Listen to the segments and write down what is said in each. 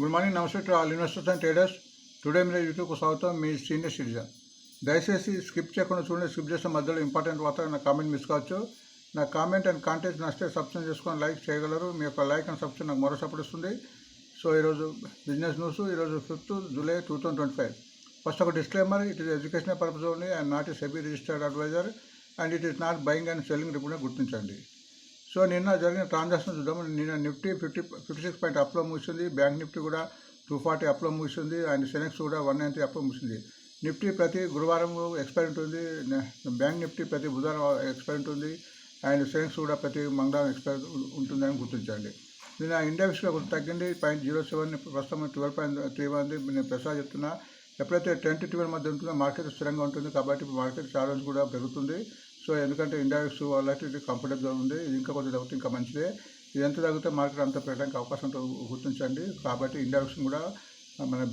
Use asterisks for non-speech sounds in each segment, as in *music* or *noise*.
Good morning నమస్తే to all investors and traders. Today మీరు యూట్యూబ్కు స్వాగతం మీ సీనియర్ సిటిజన్. దయచేసి స్కిప్ చేయకుండా చూడండి స్కిప్ చేసిన మధ్యలో ఇంపార్టెంట్ వార్త నా కామెంట్ మిస్ కావచ్చు. నా కామెంట్ అండ్ కాంటెంట్ నచ్చితే సబ్స్క్రైబ్ చేసుకొని లైక్ చేయగలరు. మీ యొక్క లైక్ అండ్ సబ్స్క్రైబ్ నాకు మరో సపోర్ట్ ఇస్తుంది సో ఈరోజు బిజినెస్ న్యూస్ ఈరోజు fifth July two thousand twenty five. First ఒక disclaimer it is educational purpose only and not ఈ SEBI registered adviser and it is not buying and selling report గుర్తించండి. So నిన్న జరిగిన transaction చూద్దాము. నిన్న Nifty fifty fifty six point అప్లో మూసింది bank Nifty కూడా two forty అప్లో ముగిసింది. అండ్ సెనెక్స్ కూడా వన్ నైన్టీ అప్లో ముగిసింది. నిఫ్టీ ప్రతి గురువారం ఎక్స్పైర్ ఉంటుంది. బ్యాంక్ నిఫ్టీ ప్రతి బుధవారం ఎక్స్పైర్ ఉంటుంది. అండ్ సెనెక్స్ కూడా ప్రతి మంగళవారం ఎక్స్పైర్ ఉంటుందని గుర్తించండి. నిన్న ఇండెక్స్ కొంచెం తగ్గింది. పాయింట్ జీరో సెవెన్ ప్రస్తుతం ట్వెల్వ్ పాయింట్ త్రీ వన్ నేను ప్రసాద్ చెప్తున్నా. ఎప్పుడైతే టెన్ టు ట్వెల్వ్ మధ్య ఉంటుందో మార్కెట్ స్థిరంగా ఉంటుంది. కాబట్టి మార్కెట్ ఛాలెంజ్ కూడా పెరుగుతుంది. సో ఎందుకంటే ఇండెక్స్ వాళ్ళకి కంఫర్టబుల్గా ఉంది. ఇది ఇంకా కొంచెం తగ్గితే ఇంకా మంచిదే. ఇది ఎంత తగ్గితే మార్కెట్ అంత పెట్టడానికి అవకాశం ఉంటుంది గుర్తించండి. కాబట్టి ఇండెక్స్ కూడా మన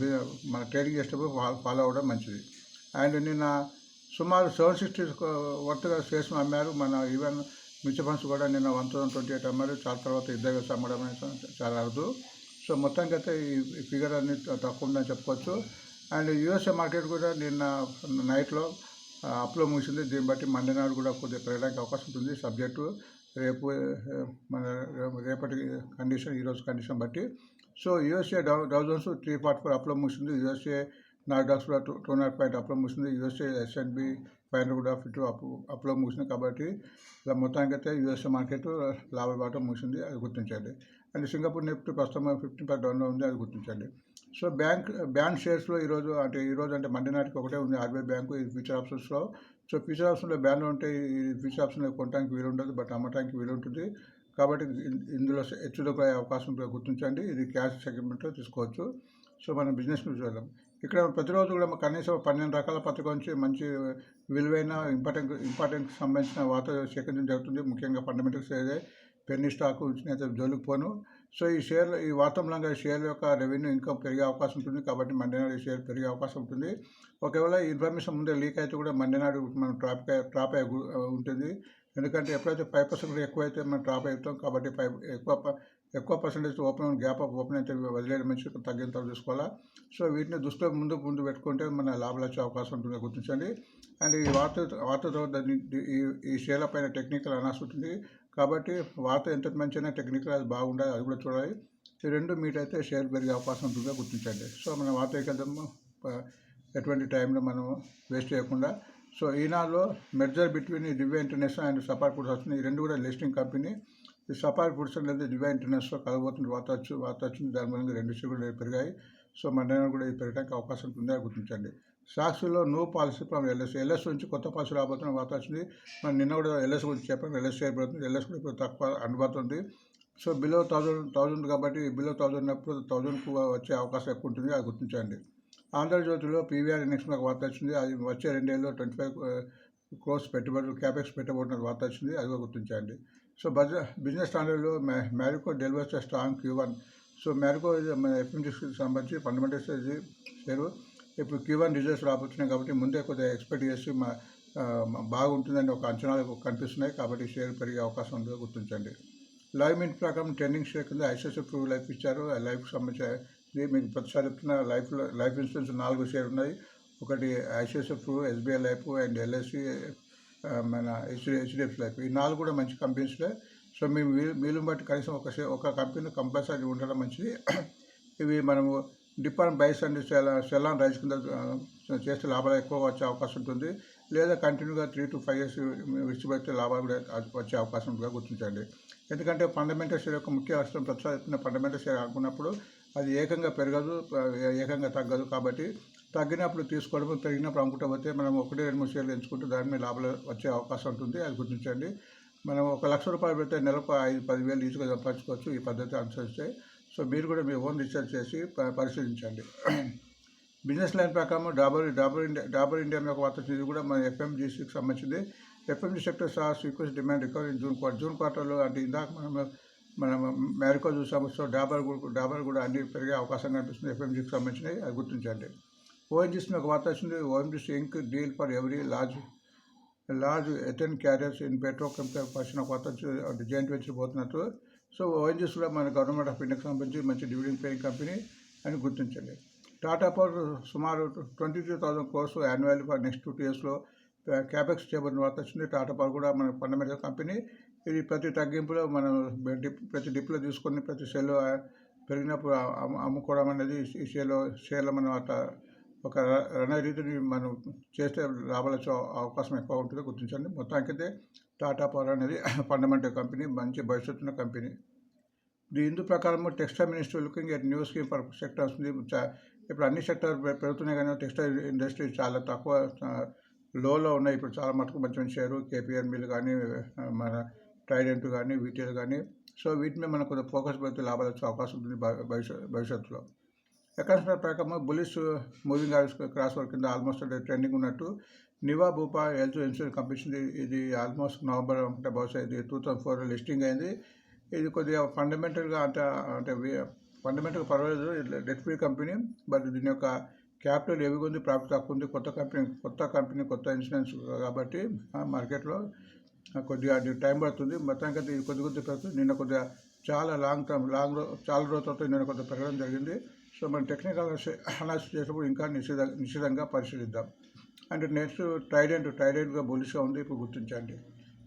మన ట్రేడింగ్ చేసేటప్పుడు ఫా- ఫాలో అవ్వడం మంచిది. అండ్ నిన్న సుమారు సెవెన్ సిక్స్టీ వర్త్గా షేర్స్ అమ్మారు మన ఈవెన్ మ్యూచువల్ ఫండ్స్ కూడా నిన్న వన్ థౌసండ్ ట్వంటీ ఎయిట్ అమ్మారు. చాలా తర్వాత ఇద్దరు కలిసి అమ్మడం అనేది చాలా అరుదు. సో మొత్తానికి అయితే ఈ ఫిగర్ అన్ని తక్కువ ఉందని చెప్పుకోవచ్చు. అండ్ యూఎస్ఏ మార్కెట్ కూడా నిన్న నైట్లో అప్లో ముగిసింది. దీన్ని బట్టి మండే నాడు కూడా కొద్దిగా పెరగడానికి అవకాశం ఉంటుంది. సబ్జెక్టు రేపు మన రేపటి కండిషన్ ఈరోజు కండిషన్ బట్టి. So USA Dow Dow Jones three forty four అప్లో ముగిసింది. యూఎస్ఏ నాడాక్స్ కూడా టూ టూ నాట్ పాయింట్ అప్లో ముగిసింది. యూఎస్ఏ ఎస్ఎన్బి పైన కూడా ఫిఫ్టీ అప్ అప్లో ముగిసింది కాబట్టి ఇలా మొత్తానికి అయితే యూఎస్ఏ మార్కెట్ లాభబాటం ముగిసింది. అది గుర్తించండి. అండ్ సింగపూర్ నిఫ్టీ ప్రస్తుతం ఫిఫ్టీన్ పర్ డౌన్లో ఉంది. అది గుర్తించండి. సో బ్యాంక్ బ్యాంక్ షేర్స్లో ఈరోజు అంటే ఈరోజు అంటే మండే నాటికి ఒకటే ఉంది ఆర్బీఐ బ్యాంకు ఇది ఫ్యూచర్ ఆప్షన్స్లో. సో ఫ్యూచర్ ఆప్షన్లో బ్యాన్లో ఉంటే ఈ ఫ్యూచర్ ఆప్షన్లో కొనడానికి వీలు ఉండదు బట్ అమ్మటానికి వీలు ఉంటుంది కాబట్టి ఇందులో హెచ్చులకు అవకాశం గుర్తించండి. ఇది క్యాష్ సెగ్మెంట్లో తీసుకోవచ్చు. సో మనం బిజినెస్ చూద్దాం. ఇక్కడ ప్రతిరోజు కూడా కనీసం పన్నెండు రకాల పత్రిక నుంచి మంచి విలువైన ఇంపార్టెంట్ ఇంపార్టెంట్ సంబంధించిన వార్త సేకరించడం జరుగుతుంది. ముఖ్యంగా ఫండమెంటల్స్ ఏదే పెన్ని స్టాక్ నుంచి అయితే జోలికి పోను. సో ఈ షేర్ ఈ వార్త ఈ షేర్ యొక్క రెవెన్యూ ఇన్కమ్ పెరిగే అవకాశం ఉంటుంది కాబట్టి మండేనాడు ఈ షేర్ పెరిగే అవకాశం ఉంటుంది. ఒకవేళ ఈ ఇన్ఫర్మేషన్ ముందే లీక్ అయితే కూడా మండేనాడు మనం ట్రాప్ ట్రాప్ అయి ఉంటుంది. ఎందుకంటే ఎప్పుడైతే ఫైవ్ పర్సెంట్ ఎక్కువ అయితే మనం ట్రాప్ అవుతాం కాబట్టి ఫైవ్ ఎక్కువ ఎక్కువ percentage open gap up open అయితే వదిలేయడం మంచి తగ్గిన చూసుకోవాలా. సో వీటిని దృష్టిలో ముందు ముందు పెట్టుకుంటే మన లాభాలు వచ్చే అవకాశం ఉంటుంది. గుర్తించండి. అండ్ ఈ వార్త వార్త తర్వాత ఈ ఈ షేర్ల పైన టెక్నికల్ అనాల్సి ఉంటుంది. కాబట్టి వార్త ఎంత మంచిగా టెక్నికల్ అది బాగుండాలి అది కూడా చూడాలి. ఈ రెండు మీట్ అయితే షేర్ పెరిగే అవకాశం ఉంటుందిగా గుర్తించండి. సో మనం వార్త వెళ్దాము ఎటువంటి టైంలో మనం వేస్ట్ చేయకుండా. సో ఈనాడులో merger between Divya international and సపార్ foods వస్తుంది ఈ రెండు కూడా లిస్టింగ్ కంపెనీ ఈ సపార్ ఫుడ్స్ అనేది దివ్య ఇంటర్నేషనల్ కలగబోతుంది వార్త వచ్చి వార్త వచ్చింది. దాని మూలంగా రెండు కూడా పెరిగాయి. సో మండే కూడా ఇది పెరగడానికి అవకాశం ఉంటుంది అది గుర్తించండి. సాక్షిలో no policy from LS LS నుంచి కొత్త పాలసీ రాబోతున్న వార్త వచ్చింది. మరి నిన్న కూడా ఎల్ఎస్ గురించి చెప్పాం. ఎల్ఎస్ చేయబడుతుంది ఎల్ఎస్ కూడా ఇప్పుడు తక్కువ అందుబాటులో ఉంది. సో బిలో థౌజండ్ థౌజండ్ కాబట్టి బిలో థౌజండ్ అప్పుడు థౌజండ్కు వచ్చే అవకాశం ఎక్కువ ఉంటుంది. అది గుర్తించండి. ఆంధ్రజ్యోతిలో పీవీఆర్ ఇండెక్స్ ఒక వార్త వచ్చింది. అది వచ్చే రెండేళ్ళలో ట్వంటీ ఫైవ్ క్రోర్స్ పెట్టుబడులు క్యాపెక్స్ పెట్టబోతున్న వార్త వచ్చింది. అది కూడా గుర్తించండి. సో బజ బిజినెస్ స్టాండర్డ్లో మ్యా Marico delivers strong Q one. So Marico ఇది మన సంబంధించి ఫండమెంటల్స్ షేరు. ఇప్పుడు క్యూ వన్ రిజల్ట్స్ రాబోతున్నాయి కాబట్టి ముందే కొద్దిగా ఎక్స్పెక్ట్ చేసి మా బాగుంటుందని ఒక అంచనాలు కనిపిస్తున్నాయి కాబట్టి షేర్ పెరిగే అవకాశం ఉందో గుర్తించండి. లైవ్ మింట్ ప్రకారం ట్రెండింగ్ షేర్ కింద ఐసిఐసిఐ ప్రూ లైఫ్ ఇచ్చారు. ఆ లైఫ్కి సంబంధించి మీకు ప్రతిసారి చెప్తున్న లైఫ్లో లైఫ్ ఇన్సూరెన్స్ నాలుగు షేర్ ఉన్నాయి. ఒకటి ICICI Pru SBI life and LIC మన హెచ్డి హెచ్డిఎఫ్సి లైఫ్. ఈ నాలుగు కూడా మంచి కంపెనీస్లే సో మేము వీలు బట్టి కనీసం ఒక ఒక కంపెనీ కంపల్సరీ ఉండడం మంచిది. ఇవి మనము dip buys and sell sell rise కింద చేస్తే లాభాలు ఎక్కువ వచ్చే అవకాశం ఉంటుంది. లేదా కంటిన్యూగా త్రీ టు ఫైవ్ ఇయర్స్ విడిచిపెడితే లాభాలు కూడా వచ్చే అవకాశం కూడా గుర్తించండి. ఎందుకంటే ఫండమెంటల్ షేర్ యొక్క ముఖ్య అవసరం ప్రతిసారి చెప్తున్న ఫండమెంటల్ షేర్ అనుకున్నప్పుడు అది ఏకంగా పెరగదు ఏకంగా తగ్గదు. కాబట్టి తగ్గినప్పుడు తీసుకోవడం పెరిగినప్పుడు అమ్ముకుంటూ పోతే మనం ఒకటి రెండు మూడు షేర్లు ఎంచుకుంటే దాని మీద లాభాలు వచ్చే అవకాశం ఉంటుంది. అది గుర్తించండి. మనం ఒక లక్ష రూపాయలు పెడితే నెలకు ఐదు పదివేలు ఈజీగా సంపాదించుకోవచ్చు ఈ పద్ధతి అనుసరిస్తే. సో మీరు కూడా మీ ఓన్ రీసెర్చ్ చేసి ప- పరిశీలించండి. బిజినెస్ లైన్ ప్రకారం డాబర్ డాబర్ ఇండియా డాబర్ ఇండియా యొక్క వార్త ఇది కూడా మన ఎఫ్ఎంజీసీకి సంబంధించింది. ఎఫ్ఎంజీ సెక్టర్ సహా sequence demand recovery June quarter June క్వార్టర్లో అంటే ఇందాక మనం మనం మ్యారికో చూసాము సో డాబర్ డాబర్ కూడా అన్ని పెరిగే అవకాశం కనిపిస్తుంది ఎఫ్ఎంజీకి సంబంధించినవి. అది గుర్తించండి. ఓఎన్జీసీ ఒక వార్త వచ్చింది. ONGC inks deal for every large large ethane carriers in petrochemical person ఒక కొత్త జాయింట్ వెంచర్ పోతున్నట్టు. సో ఓఎన్జీస్ కూడా మన గవర్నమెంట్ ఆఫ్ ఇండియాకి సంబంధించి మంచి డివిడెండ్ పేయింగ్ కంపెనీ అని గుర్తించండి టాటా పవర్ సుమారు twenty two thousand crores annual next two ఇయర్స్లో క్యాపెక్స్ చేయబడిన వార్త వచ్చింది. టాటా పవర్ కూడా మన ఫండమెంటల్ కంపెనీ. ఇది ప్రతి తగ్గింపులో మనం డిప్ ప్రతి డిప్లో తీసుకొని ప్రతి సెల్ పెరిగినప్పుడు అమ్ముకోవడం అనేది ఈ షేర్లో షేర్లో మనం అట్లా ఒక రణ రీతిని మనం చేస్తే లాభాలు వచ్చే అవకాశం ఎక్కువ ఉంటుందో గుర్తించండి. మొత్తానికైతే టాటా పవర్ అనేది *coughs* ఫండమెంటల్ కంపెనీ మంచి భవిష్యత్తున్న కంపెనీ ఇది హిందూ ప్రకారం textile ministry looking at new scheme for sectors ఉంది. చా- ఇప్పుడు అన్ని సెక్టర్ పెరుగుతున్నాయి కానీ టెక్స్టైల్ ఇండస్ట్రీ చాలా తక్కువ లోలో ఉన్నాయి. ఇప్పుడు చాలా మటుకు మంచి మంచి షేరు కేపీఆర్ మిల్ కానీ మన ట్రైడెంట్ కానీ వీటిఎల్ కానీ. సో వీటి మీద మనకు కొంచెం ఫోకస్ పెడితే లాభాలు వచ్చే అవకాశం ఉంటుంది భవిష్యత్ భవిష్యత్తులో. ఎక్కడ ప్రకారం బులిస్ మూవింగ్ క్రాస్ వర్క్ కింద ఆల్మోస్ట్ ట్రెండింగ్ ఉన్నట్టు Niva Bupa health insurance company ఇది ఆల్మోస్ట్ నవంబర్ అంటే బహుశా ఇది టూ థౌసండ్ ఫోర్ లిస్టింగ్ అయింది. ఇది కొద్దిగా ఫండమెంటల్గా అంటే అంటే ఫండమెంటల్గా పర్వాలేదు డెట్ ఫ్రీ కంపెనీ బట్ దీని యొక్క క్యాపిటల్ ఏవి ఉంది ప్రాఫిట్ తక్కువ ఉంది కొత్త కంపెనీ కొత్త కంపెనీ కొత్త ఇన్సూరెన్స్ కాబట్టి మార్కెట్లో కొద్దిగా అది టైం పడుతుంది. మొత్తానికి అయితే ఇది కొద్ది కొద్ది పెరుగుతుంది. నిన్న కొద్దిగా చాలా లాంగ్ టర్మ్ లాంగ్ రో చాలా రోజులతో నిన్న కొద్దిగా పెరగడం జరిగింది. సో మనం టెక్నికల్ అనాలిసిస్ చేసినప్పుడు ఇంకా నిషేధ నిషేధంగా పరిశీలిద్దాం. అండ్ నెక్స్ట్ ట్రైడెంట్ ట్రైడెంట్గా బులిష్గా ఉంది ఇప్పుడు గుర్తించండి.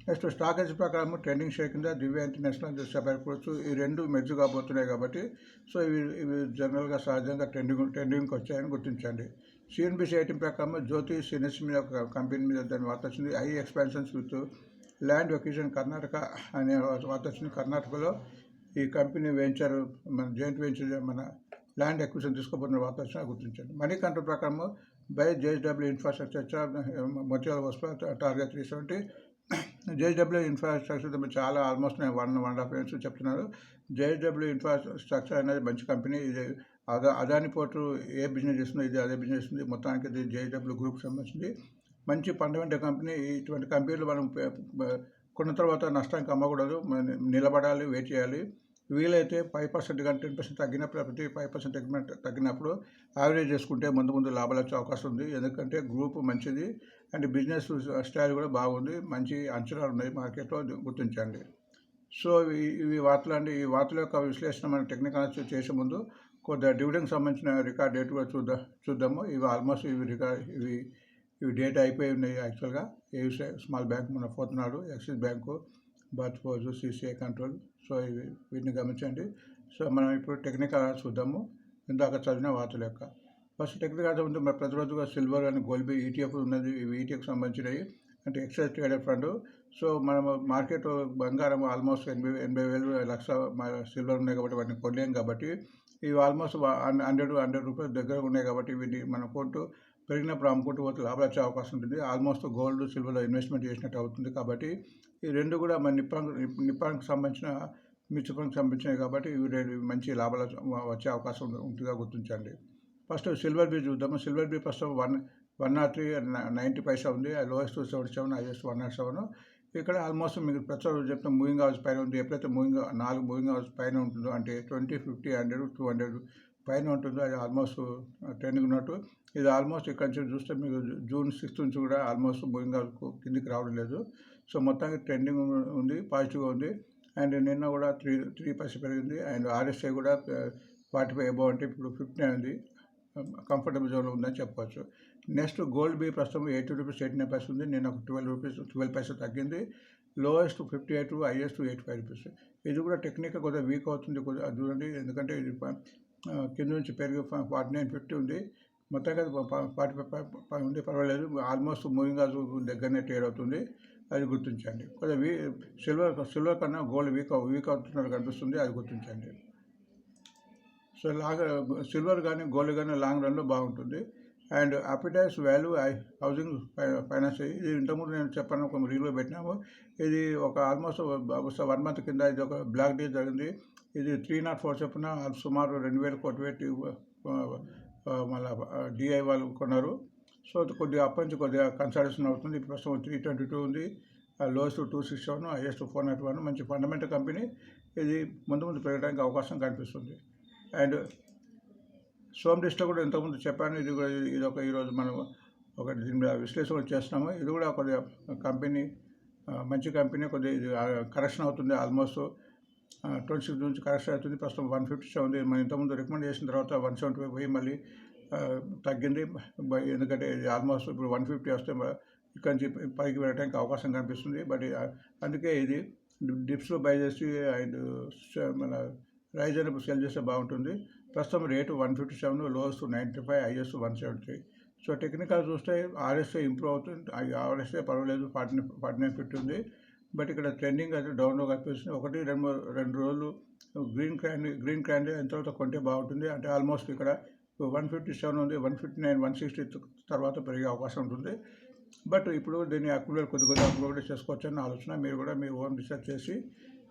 నెక్స్ట్ స్టాక్ ఎక్స్ ప్రకారం ట్రెండింగ్ షేర్ కింద దివ్య ఇంటర్నేషనల్ చెప్పకపోవచ్చు ఈ రెండు మెర్జ్ కాబోతున్నాయి కాబట్టి సో ఇవి ఇవి జనరల్గా సహజంగా ట్రెండింగ్ ట్రెండింగ్కి వచ్చాయని గుర్తించండి. సిఎన్బిసి ఐటమ్ ప్రకారం జ్యోతి సినెస్ మీద ఒక కంపెనీ మీద దాని వార్త వచ్చింది. I expansions with land allocation Karnataka అనే వార్త వచ్చింది. కర్ణాటకలో ఈ కంపెనీ వెంచర్ మన జాయింట్ వెంచర్ మన ల్యాండ్ ఎక్విజిషన్ తీసుకోబోతున్న వార్త వచ్చినా గుర్తించండి. మనీ కంట్రోల్ ప్రకారం బై జేఎస్డబ్ల్యూ ఇన్ఫ్రాస్ట్రక్చర్ మొత్యాల వస్తు target three seventy JSW infrastructure చాలా ఆల్మోస్ట్ నేను one one and half years చెప్తున్నారు జేఎస్డబ్ల్యూ ఇన్ఫ్రాస్ట్రక్చర్ అనేది మంచి కంపెనీ. ఇది అదా అదాని పోర్టు ఏ బిజినెస్ చేస్తుందో ఇది అదే బిజినెస్ ఉంది మొత్తానికి ఇది జేఎస్డబ్ల్యూ గ్రూప్ సంబంధించింది. మంచి ఫండమెంటల్ కంపెనీ. ఇటువంటి కంపెనీలు మనం కొన్న తర్వాత నష్టానికి అమ్మకూడదు నిలబడాలి వెయిట్ చేయాలి. వీలైతే ఫైవ్ పర్సెంట్ కానీ టెన్ పర్సెంట్ తగ్గినప్పుడు ప్రతి ఫైవ్ పర్సెంట్ తగ్గినట్టు తగ్గినప్పుడు యావరేజ్ చేసుకుంటే ముందు ముందు లాభాలు వచ్చే అవకాశం ఉంది. ఎందుకంటే గ్రూప్ మంచిది అండ్ బిజినెస్ స్టైల్ కూడా బాగుంది. మంచి అంచనాలు ఉన్నాయి మార్కెట్లో గుర్తించండి. సో ఇవి వార్తలు అండి. ఈ వార్తల యొక్క విశ్లేషణ మనం టెక్నికల్ చేసే ముందు కొద్దిగా డివిడెండ్ సంబంధించిన రికార్డ్ డేట్ కూడా చూద్దాం చూద్దాము. ఇవి ఆల్మోస్ట్ ఇవి రికార్డ్ ఇవి ఇవి డేట్ అయిపోయి ఉన్నాయి యాక్చువల్గా. ఏ స్మాల్ బ్యాంక్ మన పోతున్నాడు యాక్సిస్ బ్యాంకు బర్త్ పోజు సిసిఐ కంట్రోల్. సో ఇవి వీటిని గమనించండి. సో మనం ఇప్పుడు టెక్నికల్ అనాలిసిస్ చూద్దాము. ఇందాక చదివిన వార్తల యొక్క ఫస్ట్ టెక్నికల్ అనాలిసిస్ ముందు మరి ప్రతిరోజుగా సిల్వర్ అని గోల్డ్ ఈటీఎఫ్ ఉన్నది ఇవి ఈటీఎఫ్ సంబంధించినవి. అంటే ఎక్సైజ్ ట్రేడెడ్ ఫండ్. సో మనం మార్కెట్ బంగారం ఆల్మోస్ట్ ఎనభై ఎనభై వేలు లక్ష సిల్వర్ ఉన్నాయి కాబట్టి వాటిని కొనలేం కాబట్టి ఇవి ఆల్మోస్ట్ హండ్రెడ్ హండ్రెడ్ రూపీస్ దగ్గర ఉన్నాయి కాబట్టి వీటిని మనం కొంటూ పెరిగినప్పుడు అమ్ముకుంటూ పోతే లాభాలు వచ్చే అవకాశం ఉంటుంది. ఆల్మోస్ట్ గోల్డ్ సిల్వర్లో ఇన్వెస్ట్మెంట్ చేసినట్టు అవుతుంది కాబట్టి ఈ రెండు కూడా మన నిప్పాన్ నిప్పాన్కి సంబంధించిన మ్యూచువల్ సంబంధించినవి కాబట్టి ఇవి రెండు మంచి లాభాలు వచ్చే- అవకాశం ఉంటుందిగా గుర్తించండి. ఫస్ట్ సిల్వర్ బీ చూద్దాము. సిల్వర్ బీ ప్రస్తుతం one one not three ninety paisa ఉంది. Lowest seventy seven highest one not seven. ఇక్కడ ఆల్మోస్ట్ మీకు ప్రతి రోజు చెప్తే. మూవింగ్ అవర్స్ పైన ఉంది. ఎప్పుడైతే మూవింగ్ నాలుగు మూవింగ్ అవర్స్ పైన ఉంటుందో అంటే twenty fifty hundred two hundred పైన ఉంటుందో అది ఆల్మోస్ట్ ట్రెండింగ్ ఉన్నట్టు. ఇది ఆల్మోస్ట్ ఇక్కడ నుంచి చూస్తే మీకు జూన్ సిక్స్త్ నుంచి కూడా ఆల్మోస్ట్ మూవింగ్ అవర్స్ కిందికి రావడం లేదు. సో మొత్తానికి ట్రెండింగ్ ఉంది పాజిటివ్గా ఉంది. అండ్ నిన్న కూడా త్రీ త్రీ పర్సెంట్ పెరిగింది. అండ్ ఆర్ఎస్ఐ కూడా ఫార్టీ ఫైవ్ అబౌవ్ అంటే ఇప్పుడు ఫిఫ్టీ ఉంది. కంఫర్టబుల్ జోన్లో ఉందని చెప్పవచ్చు నెక్స్ట్ గోల్డ్ బీ ప్రస్తుతం eighty rupees eighty nine paisa ఉంది. నేను ఒక ట్వెల్వ్ రూపీస్ ట్వెల్వ్ పైసా తగ్గింది. Lowest fifty eight highest eighty five rupees. ఇది కూడా టెక్నిక్ కొద్దిగా వీక్ అవుతుంది కొద్దిగా అది చూడండి ఎందుకంటే ఇది కింద నుంచి పెరిగి ఫార్టీ నైన్ ఫిఫ్టీ ఉంది. మొత్తంగా ఫార్టీ ఫైవ్ ఉంది. పర్వాలేదు. ఆల్మోస్ట్ మూవింగ్ అవర్స్ దగ్గరనే ట్రేడ్ అవుతుంది. అది గుర్తించండి. కొద్దిగా వీ సిల్వర్ సిల్వర్ కన్నా గోల్డ్ వీక్ వీక్ అవుతున్నట్టు కనిపిస్తుంది అది గుర్తించండి. సో లాంగ్ సిల్వర్ కానీ గోల్డ్ కానీ లాంగ్ రన్లో బాగుంటుంది. And Aptus value housing finance ఇది ఇంతకుముందు నేను చెప్పాను ఒక రీల్లో పెట్టినాము. ఇది ఒక ఆల్మోస్ట్ వన్ మంత్ కింద ఇది ఒక బ్లాక్ డే జరిగింది. ఇది త్రీ నాట్ ఫోర్ చెప్పిన సుమారు రెండు వేలు కోటి పెట్టి మళ్ళీ డిఐ వాళ్ళు కొన్నారు. సో కొద్దిగా అప్పటి నుంచి కొద్దిగా కన్సల్టేషన్ అవుతుంది. ప్రస్తుతం త్రీ ట్వంటీ టూ ఉంది. Lowest two six seven highest four not one మంచి ఫండమెంటల్ కంపెనీ ఇది ముందు ముందు పెరగడానికి అవకాశం కనిపిస్తుంది అండ్ సోమ్ డిస్ట్లో కూడా ఇంతకుముందు చెప్పాను. ఇది కూడా ఇది ఒక ఈరోజు మనం ఒక దీని మీద విశ్లేషణ చేస్తున్నాము. ఇది కూడా కొద్దిగా కంపెనీ మంచి కంపెనీ కొద్దిగా ఇది కరెక్షన్ అవుతుంది ఆల్మోస్ట్ ట్వంటీ సిక్స్ నుంచి కరెక్షన్ అవుతుంది. ప్రస్తుతం వన్ ఫిఫ్టీ సెవెన్ ఉంది. మనం ఇంతకుముందు రికమెండ్ చేసిన తర్వాత వన్ సెవెంటీ ఫైవ్ పోయి మళ్ళీ తగ్గింది. ఎందుకంటే ఇది ఆల్మోస్ట్ ఇప్పుడు వన్ ఫిఫ్టీ వస్తే ఇక్కడి నుంచి పైకి వెళ్ళడానికి అవకాశం కనిపిస్తుంది. బట్ అందుకే ఇది డిప్స్లో బై చేసి అండ్ మన రైజ్ అయినప్పుడు సెల్ చేస్తే బాగుంటుంది. ప్రస్తుతం rate one fifty seven lowest ninety five highest one seventy. So technical చూస్తే ఆర్ఎస్ఏ ఇంప్రూవ్ అవుతుంది. ఆర్ఎస్ఏ పర్వాలేదు ఫార్టీ ఫార్టీ నైన్ ఫిఫ్టీ ఉంది. బట్ ఇక్కడ ట్రెండింగ్ అయితే డౌన్లో కనిపిస్తుంది. ఒకటి రెండు రెండు రోజులు గ్రీన్ క్రాండ్ గ్రీన్ క్రాండ్ ఎంత తర్వాత కొంటే బాగుంటుంది. అంటే ఆల్మోస్ట్ ఇక్కడ వన్ ఫిఫ్టీ సెవెన్ ఉంది one fifty nine one sixty తర్వాత పెరిగే అవకాశం ఉంటుంది. బట్ ఇప్పుడు దీన్ని అక్యులేట్ కొద్ది కొద్దిగా అక్యులేట్ చేసుకోవచ్చు అన్న ఆలోచన. మీరు కూడా మీ ఓన్ రీసెర్చ్ చేసి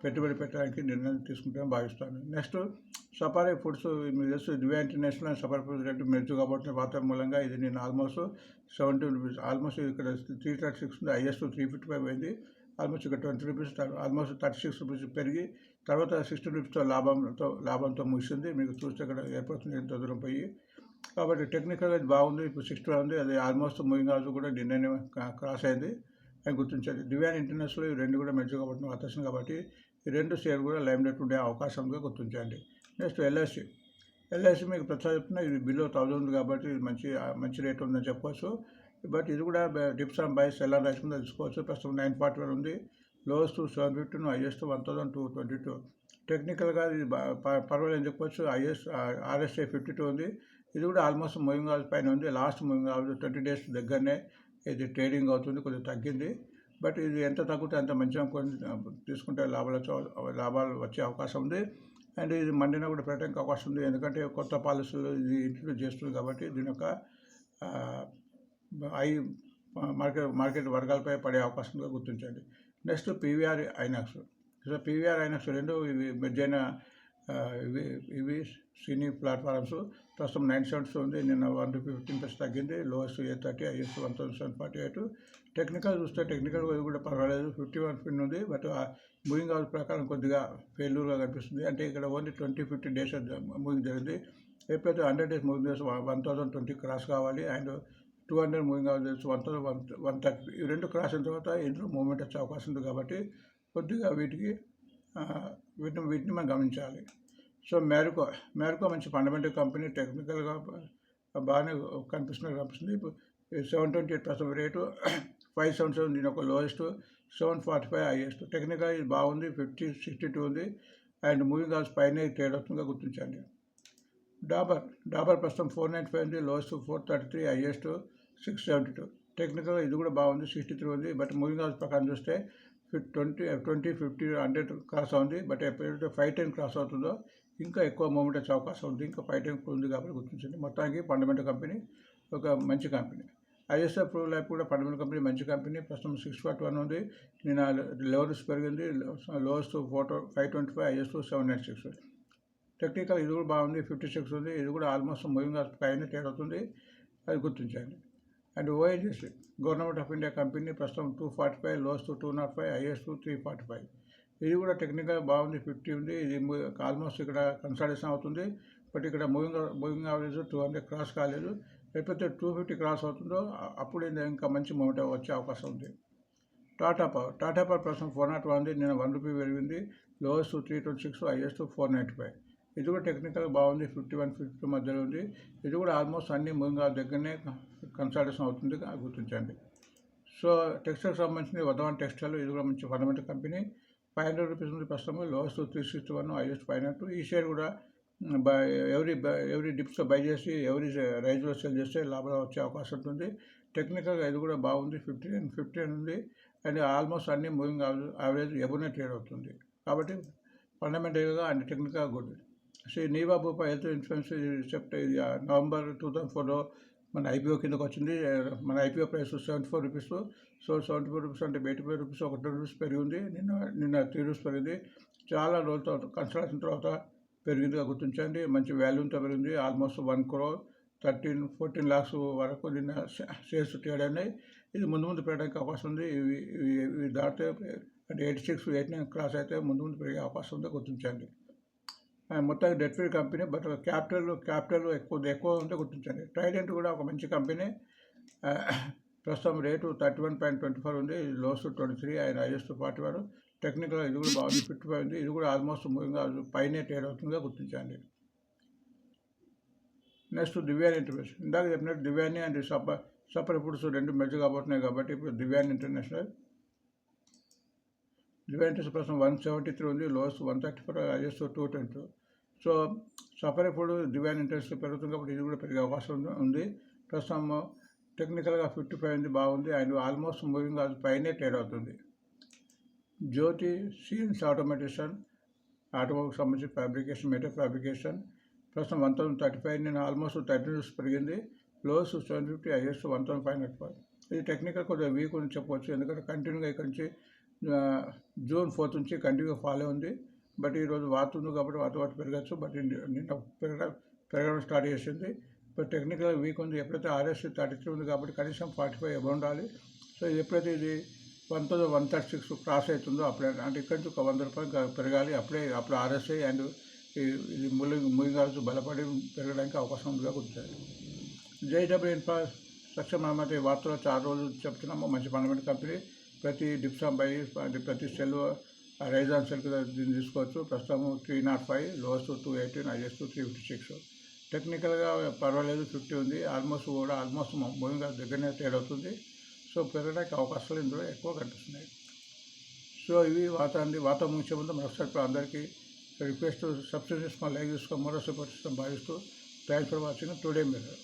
పెట్టుబడి పెట్టడానికి నిర్ణయం తీసుకుంటామని భావిస్తాను. నెక్స్ట్ సఫారీ ఫుడ్స్ మీరు తెలుసు Divya international Safari foods rate మెరుగు కాబట్టి వాతావరణ మూలంగా ఇది నేను ఆల్మోస్ట్ సెవెంటీ రూపీస్ ఆల్మోస్ట్ ఇక్కడ త్రీ థర్టీ సిక్స్ ఉంది హైయెస్ట్ త్రీ ఫిఫ్టీ ఫైవ్ అయింది ఆల్మోస్ట్ ఒక twenty rupees almost thirty six rupees పెరిగి తర్వాత సిక్స్టీ రూపీస్తో లాభంతో లాభంతో ముగిసింది. మీకు చూస్తే ఇక్కడ ఏర్పడుతుంది ఎంత దూరం పోయి. కాబట్టి టెక్నికల్గా అది బాగుంది ఇప్పుడు సిక్స్టీ ఉంది. అది ఆల్మోస్ట్ మూవింగ్ హౌస్ కూడా నిన్ననే క్రాస్ అయింది. అని గుర్తించాలి దివ్యాన్ ఇంటర్నేషనల్ ఈ రెండు కూడా మెరుగు కాబట్టి వాతావరణం కాబట్టి ఈ రెండు షేర్ కూడా లైమ్ లైట్ ఉండే అవకాశంగా గుర్తించండి. నెక్స్ట్ ఎల్ఐసి ఎల్ఐసి మీకు ప్రతి చెప్తున్నా ఇది బిలో థౌజండ్ కాబట్టి ఇది మంచి మంచి రేట్ ఉందని చెప్పవచ్చు బట్ ఇది కూడా డిప్స్ అండ్ బైస్ ఎలా రాసుకుందో తెలుసుకోవచ్చు. ప్రస్తుతం నైన్ ఫార్టీ వన్ ఉంది. Lowest seven fifty highest one thousand two twenty two. టెక్నికల్గా ఇది ప- పర్వాలేదు అని చెప్పొచ్చు ఐఎస్ ఆర్ఎస్ఐ ఫిఫ్టీ టూ ఉంది. ఇది కూడా ఆల్మోస్ట్ మూవింగ్ హౌస్ పైన ఉంది. Last moving house twenty days దగ్గరనే ఇది ట్రేడింగ్ అవుతుంది. కొంచెం తగ్గింది. బట్ ఇది ఎంత తగ్గితే అంత మంచిగా కొన్ని తీసుకుంటే లాభాలు లాభాలు వచ్చే అవకాశం ఉంది. అండ్ ఇది మండిన కూడా పెట్టడానికి అవకాశం ఉంది. ఎందుకంటే కొత్త పాలసీలు ఇది ఇంట్రడ్యూస్ చేస్తుంది కాబట్టి దీని యొక్క ఐ మార్కెట్ మార్కెట్ వర్గాలపై పడే అవకాశంగా గుర్తించండి. Next PVR Inox. So PVR Inox రెండు ఇవి మెరుగైన ఇవి ఇవి సినీ ప్లాట్ఫారమ్స్. ప్రస్తుతం నైన్ సెవెంట్స్ ఉంది. నిన్న వన్ రూపీ ఫిఫ్టీన్ పర్సెంట్ తగ్గింది. Lowest eight thirty highest one thousand seven forty eight. Technical చూస్తే టెక్నికల్ కూడా పర్వాలేదు. ఫిఫ్టీ వన్ పిన్ ఉంది. బట్ మూవింగ్ అవర్ ప్రకారం కొద్దిగా ఫెయిల్యూర్గా కనిపిస్తుంది. అంటే ఇక్కడ only twenty fifty days moving జరిగింది. ఎప్పుడైతే hundred days moving days one thousand twenty cross కావాలి. And two hundred moving hour one thousand one one thirty ఈ రెండు క్రాస్ అయిన తర్వాత ఇందులో మూవ్మెంట్ వచ్చే అవకాశం ఉంది కాబట్టి కొద్దిగా వీటికి వీటిని వీటిని మనం గమనించాలి. సో మేరకో మేరకో మంచి ఫండమెంటల్ కంపెనీ టెక్నికల్గా బాగానే కనిపిస్తున్నది కనిపిస్తుంది. ఇప్పుడు seven twenty eight percent rate five seven seven దీని ఒక lowest seven forty five highest technical ఇది బాగుంది ఫిఫ్టీ సిక్స్టీ టూ ఉంది. అండ్ మూవింగ్ హౌస్ పైన ట్రేడ్ అవుతుందిగా గుర్తించండి. డాబర్ డాబర్ ప్రస్తుతం ఫోర్ నైన్ ఫైవ్ ఉంది lowest four thirty three highest six seventy two. Technical ఇది కూడా బాగుంది సిక్స్టీ త్రీ ఉంది బట్ మూవింగ్ హౌస్ ప్రకారం చూస్తే twenty twenty fifty hundred cross అవుతుంది బట్ ఎప్పుడైతే ఫైవ్ టెన్ క్రాస్ అవుతుందో ఇంకా ఎక్కువ మూమెంట్ వచ్చే అవకాశం ఉంది ఇంకా ఫైవ్ టెన్ ఉంది కాబట్టి గుర్తించండి మొత్తానికి ఫండమెంటల్ కంపెనీ ఒక మంచి కంపెనీ ఐఎస్ఆర్ ప్రో ల్యాబ్ కూడా ఫండమెంటల్ కంపెనీ మంచి కంపెనీ ప్రస్తుతం సిక్స్ ఫార్టీ వన్ ఉంది నేను లెవెల్స్ పెరిగింది lowest photo five twenty five is seven nine six technical ఇది కూడా బాగుంది ఫిఫ్టీ సిక్స్ ఉంది ఇది కూడా ఆల్మోస్ట్ మూవింగ్ పైన ట్రేడ్ అవుతుంది అది గుర్తించండి and ONGC government of India company ప్రస్తుతం two forty five lows two not five is two three forty five. ఇది కూడా టెక్నికల్ బాగుంది ఫిఫ్టీ ఉంది. ఇది ఆల్మోస్ట్ ఇక్కడ కన్సల్టేషన్ అవుతుంది. బట్ ఇక్కడ moving moving average two hundred cross కాలేదు. ఎప్పుడైతే టూ ఫిఫ్టీ క్రాస్ అవుతుందో అప్పుడు ఇంకా మంచి మూమెంట్ వచ్చే అవకాశం ఉంది. టాటా పవర్ టాటా పవర్ ప్రస్తుతం ఫోర్ నాట్ వన్ నేను వన్ రూపీ పెరిగింది. Lowest three twenty six highest four ninety five. ఇది కూడా టెక్నికల్ బాగుంది ఫిఫ్టీ వన్ ఫిఫ్టీ మధ్యలో ఉంది. ఇది కూడా ఆల్మోస్ట్ అన్ని ముందుగా దగ్గరనే కన్సల్టేషన్ అవుతుంది గుర్తించండి. సో టెక్స్టైల్ సంబంధించిన వదవాన్ టెక్స్టైల్ ఇది కూడా మంచి fundamental company five hundred rupees ఉంది ప్రస్తుతం lowest three sixty one highest five naught ఈ షేర్ కూడా బై ఎవరీ ఎవరీ డిప్స్లో బై చేసి ఎవరీ రైజ్లో సెల్ చేస్తే లాభాలు వచ్చే అవకాశం ఉంటుంది. టెక్నికల్గా ఇది కూడా బాగుంది ఫిఫ్టీ అండ్ ఫిఫ్టీ ఉంది. అండ్ ఆల్మోస్ట్ అన్ని మూవింగ్ యావరేజ్ ఎబునే ట్రేడ్ అవుతుంది. కాబట్టి ఫండమెంటల్గా అండ్ టెక్నికల్గా good Shri Niva Bupa health insurance ఇది ఇది నవంబర్ టూ థౌసండ్ ఫోర్లో మన ఐపీఓ కిందకి వచ్చింది. మన IPO price seventy four rupees. So seventy four rupees అంటే ఎయిటీ ఫైవ్ రూపీస్ ఒక టూ రూపీస్ పెరిగింది నిన్న నిన్న త్రీ రూపీస్ పెరిగింది. చాలా రోజుల తర్వాత కన్స్ట్రక్షన్ తర్వాత పెరిగిందిగా గుర్తించండి. మంచి వాల్యూతో పెరిగింది. Almost one crore thirteen fourteen lakhs వరకు నిన్న షేర్స్ ట్రేడ్ అయినాయి. ఇది ముందు ముందు పెరగడానికి అవకాశం ఉంది. ఇవి ఇవి దాటితే అంటే eighty six eight nine cross అయితే ముందు ముందు పెరిగే అవకాశం ఉంది. గుర్తించండి. మొత్తానికి debt free company but capital capital ఎక్కువ ఎక్కువ ఉంటే గుర్తించండి. ట్రైడెంట్ కూడా ఒక మంచి కంపెనీ ప్రస్తుతం rate thirty one point twenty four ఉంది. లోస్ ట్వంటీ త్రీ ఆయన హైయెస్ట్ ఫార్టీ వన్ టెక్నికల్ ఇది కూడా బాగుంది ఫిట్ ఉంది. ఇది కూడా ఆల్మోస్ట్ మూవింగ్ పైనే ట్రేడ్ అవుతుందిగా గుర్తించండి. నెక్స్ట్ దివ్యాని ఇంటర్నేషనల్ ఇందాక చెప్పినట్టు దివ్యాని అండ్ సప సపర్ ఫుడ్స్ రెండు మెర్జ్ కాబోతున్నాయి కాబట్టి ఇప్పుడు దివ్యాని ఇంటర్నేషనల్ దివ్యాని ఇంటర్నేషనల్ ప్రస్తుతం వన్ సెవెంటీ త్రీ ఉంది. Lows one thirty four highest two twenty so Safari food Divyani interest పెరుగుతుంది కాబట్టి ఇది కూడా పెరిగే అవకాశం ఉంది- ప్రస్తుతం టెక్నికల్గా ఫిఫ్టీ ఫైవ్ ఉంది బాగుంది. అండ్ ఆల్మోస్ట్ మూవింగ్ అది పైనే ట్రేడ్ అవుతుంది. జ్యోతి సీన్స్ ఆటోమేటేషన్ ఆటోమొబైల్కి సంబంధించిన ఫ్యాబ్రికేషన్ మెటీరియల్ ఫ్యాబ్రికేషన్. ప్రస్తుతం వన్ థౌసండ్ థర్టీ ఫైవ్ నేను ఆల్మోస్ట్ థర్టీ రూపీస్ పెరిగింది. Lows seven fifty highest one thousand five hundred five. ఇది టెక్నికల్ కొద్దిగా వీక్ అని చెప్పవచ్చు ఎందుకంటే కంటిన్యూగా ఇక్కడ నుంచి జూన్ ఫోర్త్ నుంచి కంటిన్యూగా ఫాలో ఉంది. బట్ ఈరోజు వాతుంది ఉంది కాబట్టి వాత వాటి పెరగచ్చు. బట్ నిన్న పెరగడం పెరగడం స్టార్ట్ చేసింది. ఇప్పుడు టెక్నికల్ వీక్ ఉంది. ఎప్పుడైతే ఆర్ఎస్ థర్టీ త్రీ ఉంది కాబట్టి కనీసం ఫార్టీ ఫైవ్ అబౌ ఉండాలి. సో ఎప్పుడైతే ఇది one thousand one thirty six cross అవుతుందో అప్పుడే అంటే ఇక్కడి నుంచి ఒక వంద రూపాయలు పెరగాలి. అప్పుడే అప్పుడు ఆర్ఎస్ఐ అండ్ ఇది ములి ముగింగాల్సి బలపడి పెరగడానికి అవకాశం ఉందిగా గుర్తుంది జేడబ్ల్యూ ఇన్ఫ్రాస్ట్రక్చర్ మనమైతే ఈ వార్తలో చాలా రోజులు చెప్తున్నాము. మంచి ఫండమెంటల్ కంపెనీ. ప్రతి డిప్సామ్ బై ప్రతి సెల్ రైజ్ ఆన్ దీన్ని తీసుకోవచ్చు. ప్రస్తుతం three not five lowest two eighteen highest three fifty six. టెక్నికల్గా పర్వాలేదు ఫిఫ్టీ ఉంది. ఆల్మోస్ట్ కూడా ఆల్మోస్ట్ భూమిగా దగ్గరనే ట్రేడ్ అవుతుంది. సో పెరగడానికి అవకాశాలు ఇందులో ఎక్కువ కనిపిస్తున్నాయి. సో ఇవి వాతాన్ని వాత ముంచే ముందు మరొకసారి అందరికీ రిక్వెస్ట్ సబ్సిడీస్ మా లైక్ చేసుకొని మరో సపోర్ట్ భావిస్తూ. Thanks for watching. టుడే మీరు.